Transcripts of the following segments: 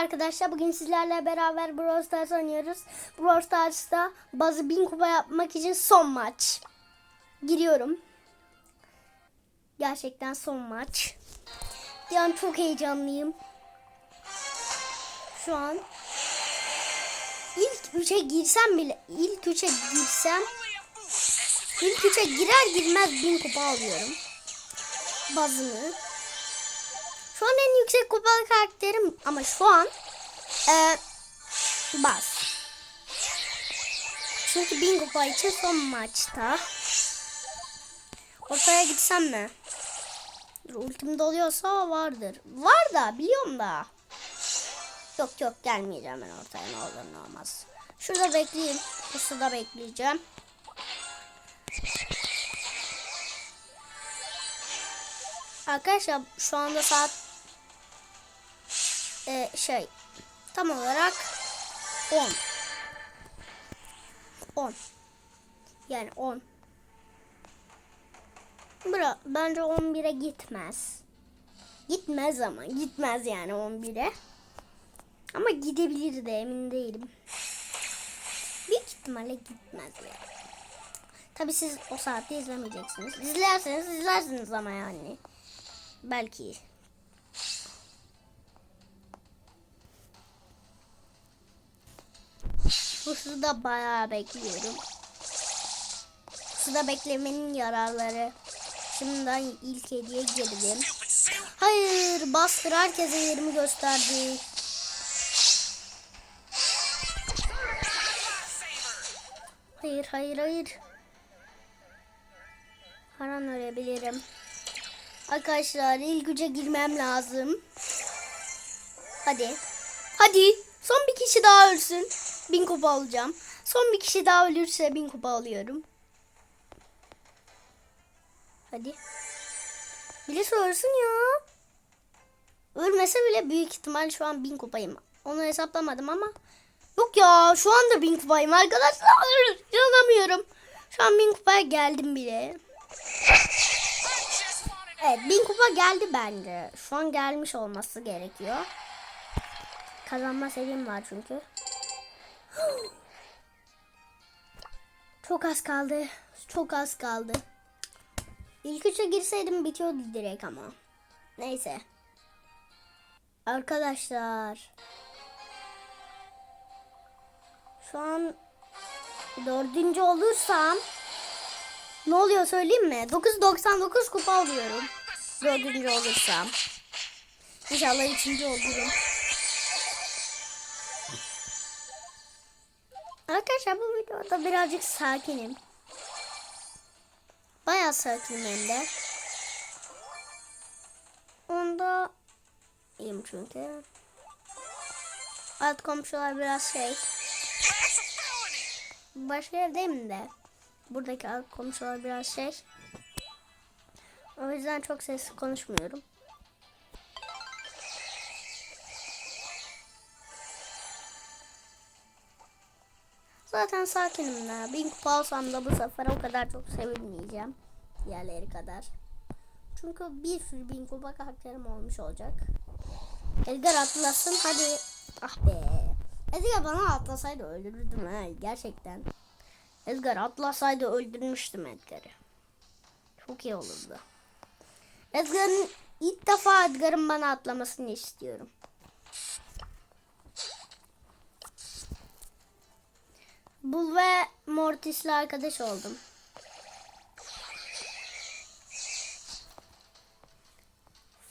arkadaşlar. Bugün sizlerle beraber Brawl Stars oynuyoruz. Brawl Stars'ta bazı bin kupa yapmak için son maç. Giriyorum. Gerçekten son maç. Yani çok heyecanlıyım. Şu an ilk üçe girsem bile ilk üçe girsem ilk üçe girer girmez bin kupa alıyorum. Bazını. Şu an en yüksek kupalı karakterim ama şu an e, bas. Çünkü bin kupa için son maçta. Ortaya gitsem mi? Dur, ultim doluyorsa vardır. Var da biliyorum da. Yok yok gelmeyeceğim ben ortaya ne olur ne olmaz. Şurada bekleyeyim. Pusuda bekleyeceğim. Arkadaşlar şu anda saat e, şey tam olarak 10 10 yani 10 Bura, bence 11'e gitmez. Gitmez ama gitmez yani 11'e. Ama gidebilir de emin değilim. Büyük ihtimalle gitmez yani. Tabi siz o saatte izlemeyeceksiniz. İzlerseniz izlersiniz ama yani. Belki. Bu suda bayağı bekliyorum. Suda beklemenin yararları. Şimdiden ilk hediye girdim. Hayır bastır herkese yerimi gösterdi. Hayır hayır hayır. Her an ölebilirim. Arkadaşlar ilk güce girmem lazım. Hadi. Hadi. Son bir kişi daha ölsün. Bin kupa alacağım. Son bir kişi daha ölürse bin kupa alıyorum. Hadi. Birisi ölsün ya. Ölmese bile büyük ihtimal şu an bin kupayım. Onu hesaplamadım ama. Yok ya şu anda bin kupayım arkadaşlar. İnanamıyorum. Şu an bin kupaya geldim bile. Evet bin kupa geldi bence. Şu an gelmiş olması gerekiyor. Kazanma serim var çünkü. Çok az kaldı. Çok az kaldı. İlk üçe girseydim bitiyordu direkt ama. Neyse. Arkadaşlar. Şu an dördüncü olursam ne oluyor söyleyeyim mi? 999 kupa alıyorum. Dördüncü olursam. İnşallah üçüncü olurum. Arkadaşlar bu videoda birazcık sakinim. Bayağı sakinim hem de. Onda iyiyim çünkü. Alt komşular biraz şey. Başka evdeyim de. Buradaki alt komşular biraz şey. O yüzden çok sesli konuşmuyorum. Zaten sakinim de. Bin kupa alsam da bu sefer o kadar çok sevinmeyeceğim. Diğerleri kadar. Çünkü bir sürü bin kupa karakterim olmuş olacak. Edgar atlasın hadi. Ah be. Edgar bana atlasaydı öldürürdüm ha gerçekten. Edgar atlasaydı öldürmüştüm Edgar'ı. Çok iyi olurdu. Edgar'ın ilk defa Edgar'ın bana atlamasını istiyorum. Bul ve Mortis'le arkadaş oldum.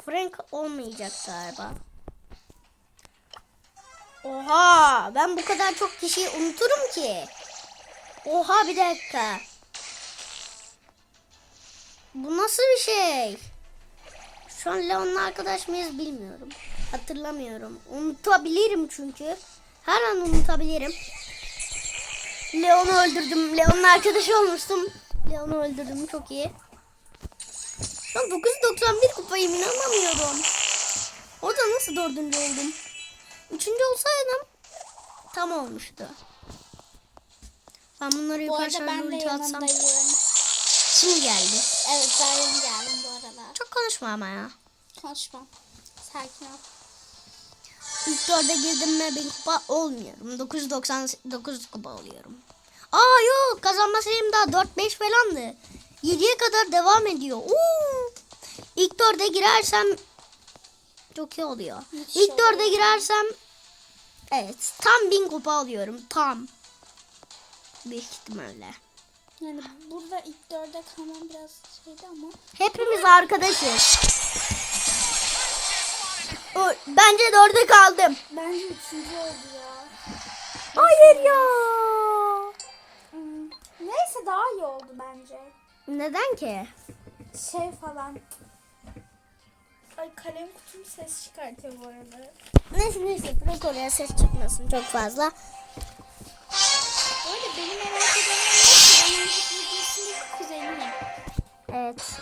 Frank olmayacak galiba. Oha ben bu kadar çok kişiyi unuturum ki. Oha bir dakika. Bu nasıl bir şey? Şu an Leon'la arkadaş mıyız bilmiyorum. Hatırlamıyorum. Unutabilirim çünkü. Her an unutabilirim. Leon'u öldürdüm. Leon'un arkadaşı olmuştum. Leon'u öldürdüm çok iyi. Şu an 991 kupayım inanamıyorum. Orada nasıl dördüncü oldum? Üçüncü olsaydım tam olmuştu. Ben bunları Bu yukarı ben de atsam. Şimdi geldi. Evet yeni geldim bu arada. Çok konuşma ama ya. Konuşma. Sakin ol. İlk dörde girdim mi 1000 kupa olmuyorum. 999 kupa oluyorum. Aa yok kazanma sayım daha 4-5 falandı. 7'ye kadar devam ediyor. Oo. İlk dörde girersem çok iyi oluyor. Hiç İlk dörde girersem evet tam 1000 kupa alıyorum. Tam. Büyük ihtimalle. Yani burada ilk dörde kalmam biraz şeydi ama. Hepimiz arkadaşız. O, bence dörde kaldım. Bence üçüncü oldu ya. Hayır ya. Hmm, Neyse daha iyi oldu bence. Neden ki? Şey falan. Ay kalem kutum ses çıkartıyor bu arada. Neyse neyse bırak oraya ses çıkmasın çok fazla. Bu arada beni merak edenler varsa ben önceki videosundaki kuzeniyim. Evet.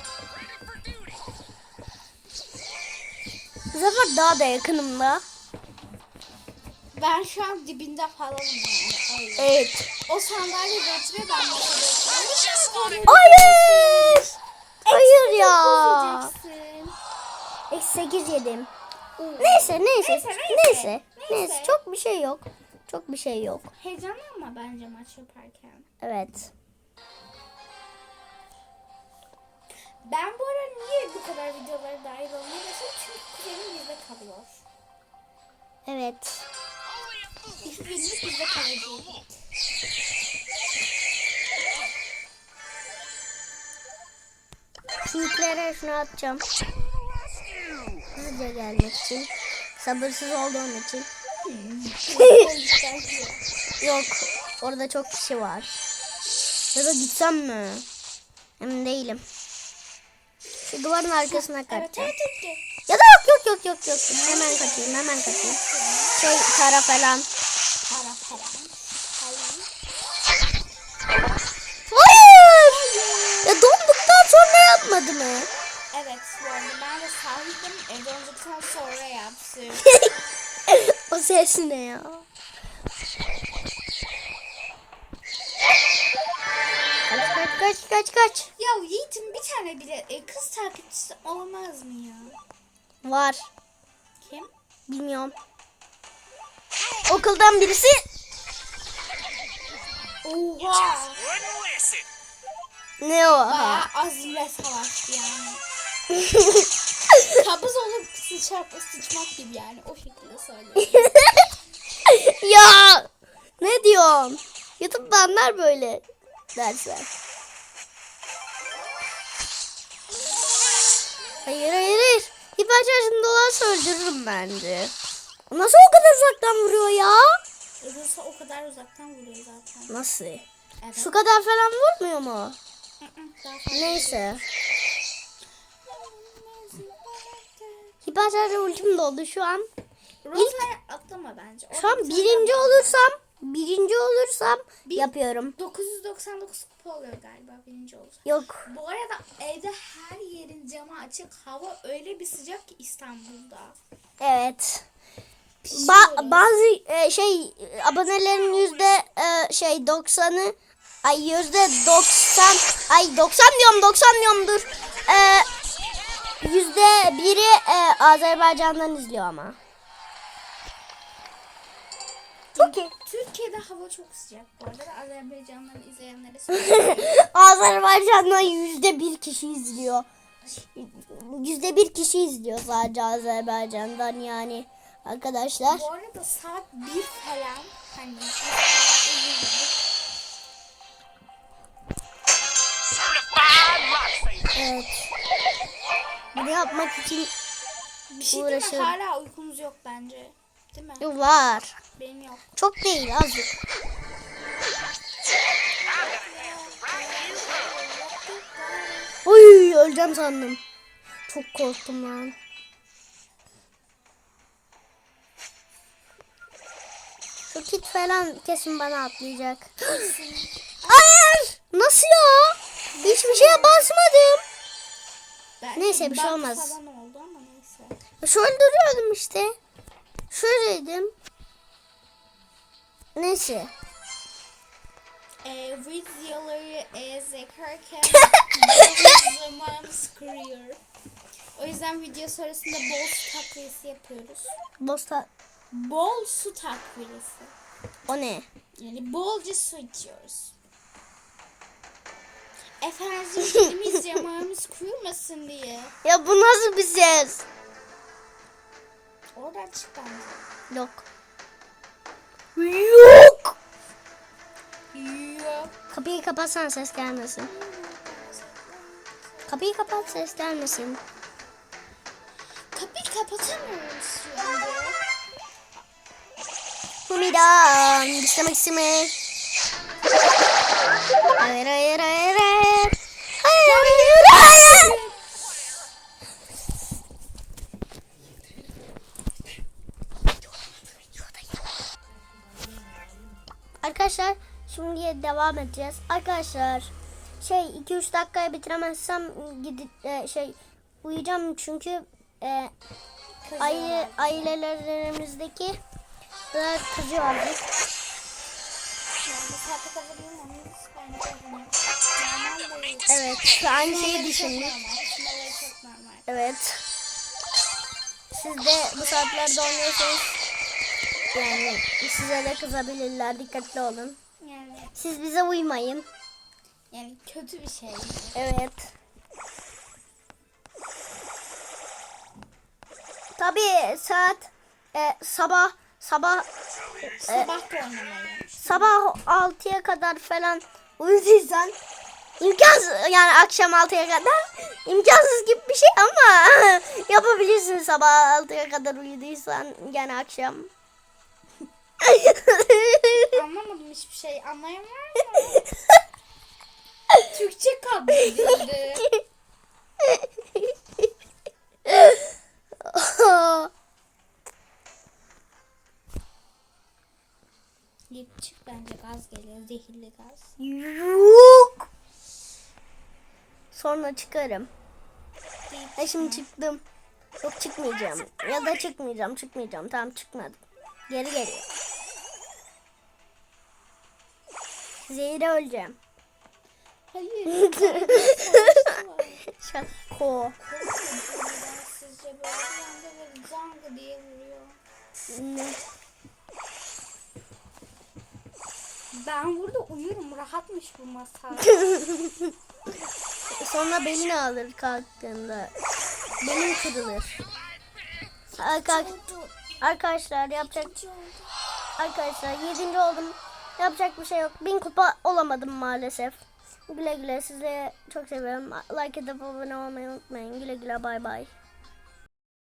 Bu sefer daha da yakınımda. Ben şu an dibinde falanım yani. Evet. O sandalyede oturuyor ben masada. Hayır. Hayır ya. Eksi 8 yedim. Oo. Neyse neyse. Neyse, Neyse. neyse. Neyse. Neyse. Çok bir şey yok. Çok bir şey yok. Heyecanlanma bence maç yaparken. Evet. Ben bu ara niye bu kadar videolara olmaya başladım? Çünkü kuzenim bizde kalıyor. Evet. İki günlük bizde. Şu yüklere şunu atacağım. Hızlıca gelmek için. Sabırsız olduğum için. Yok. Orada çok kişi var. Ya da gitsem mi? Emin değilim. Şu duvarın arkasına kaçacağım. Ya da yok yok yok yok yok. Hemen kaçayım hemen kaçayım. Şey kara falan. Para para. Hayır. Ya donduktan sonra yapmadı mı? Evet arada ben de sahildim. Evde olduktan sonra yaptım. o ses ne ya? Kaç kaç ya Yiğit'in bir tane bile e, kız takipçisi olmaz mı ya? Var. Kim? Bilmiyorum. Okuldan birisi. Oha. Ne o? Bayağı azimle savaştı yani. Kabız olup sıçrak, sıçmak gibi yani. O şekilde söylüyorum. ya ne diyorsun? YouTube'da anlar böyle dersler. Hayır hayır hayır. Hiper şarjım dolarsa öldürürüm bence. Nasıl o kadar uzaktan vuruyor ya? Öbürsü o kadar uzaktan vuruyor zaten. Nasıl? Evet. Şu kadar falan vurmuyor mu? Neyse. Hiper şarjı ultim doldu şu an. Rosa'ya atlama bence. Şu an birinci olursam, birinci olursam yapıyorum. 999 kupa oluyor galiba birinci olursa. Yok. Bu arada evde her yerin camı açık. Hava öyle bir sıcak ki İstanbul'da. Evet. Pişiyoruz. Ba- bazı e, şey abonelerin yüzde e, şey 90'ı ay yüzde 90 ay 90 diyorum 90 diyorum dur. E, yüzde biri e, Azerbaycan'dan izliyor ama. Türkiye'de hava çok sıcak bu arada. Azerbaycan'dan izleyenlere söyleyeyim. Azerbaycan'dan yüzde bir kişi izliyor. Yüzde bir kişi izliyor sadece Azerbaycan'dan yani arkadaşlar. bu arada saat 1 falan hani. Evet. Bunu yapmak için bir şey? Uğraşıyorum. Hala uykunuz yok bence. Değil mi? var. Benim yok. Çok değil azıcık. Oy öleceğim sandım. Çok korktum lan. Şu kit falan kesin bana atlayacak. Hayır! Nasıl ya? Hiçbir şeye basmadım. Belki Neyse, bir şey olmaz. Falan oldu ama neyse. Şöyle duruyordum işte. Şöyleydim. Neyse. Ee, videoları e, zekarken zaman sıkıyor. O yüzden video sonrasında bol taklisi yapıyoruz. Bosta bol su takviyesi. O ne? Yani bolca su içiyoruz. Efendim dilimiz yamağımız kurumasın diye. Ya bu nasıl bir ses? Oradan çık bence. Yok. Yok. Yok. Kapıyı kapatsan ses gelmesin. Kapıyı kapat ses gelmesin. Kapıyı kapatamıyoruz şu anda. Humidan istemek isteme. Hayır hayır hayır. Hayır devam edeceğiz. Arkadaşlar şey 2-3 dakikaya bitiremezsem gidip e, şey uyuyacağım çünkü e, aile, ailelerimizdeki e, kızı vardı. Yani bu saatte kapatılmamış bence bunu. Normal değil. Evet şeyi normal, şımaları çok normal. Evet. Siz de bu saatlerde oynuyorsanız yani size de kızabilirler. Dikkatli olun. Yani, Siz bize uymayın. yani kötü bir şey. Evet. Tabii saat e, sabah sabah Sabah da sabah 6'ya kadar falan uyuduysan imkansız yani akşam 6'ya kadar imkansız gibi bir şey ama yapabilirsin sabah 6'ya kadar uyuduysan yani akşam. Anlamadım hiçbir şey. Anlayan var mı? Türkçe kaydedildi. Git çık bence gaz geliyor. Zehirli gaz. Yok. Sonra çıkarım. Ha şimdi çıktım. Yok çıkmayacağım. Ya da çıkmayacağım. Çıkmayacağım. Tamam çıkmadım. Geri geliyor. Zehire öleceğim. Hayır. Şako. Sizce böyle bir anda böyle zang diye vuruyor. Ne? Ben burada uyurum. Rahatmış bu masa. Sonra belini alır kalktığında. Belin kırılır. Arka- Arkadaşlar yapacak arkadaşlar 7. oldum. Yapacak bir şey yok. Bin kupa olamadım maalesef. Güle güle size çok seviyorum. Like edip abone olmayı unutmayın. Güle güle bay bay.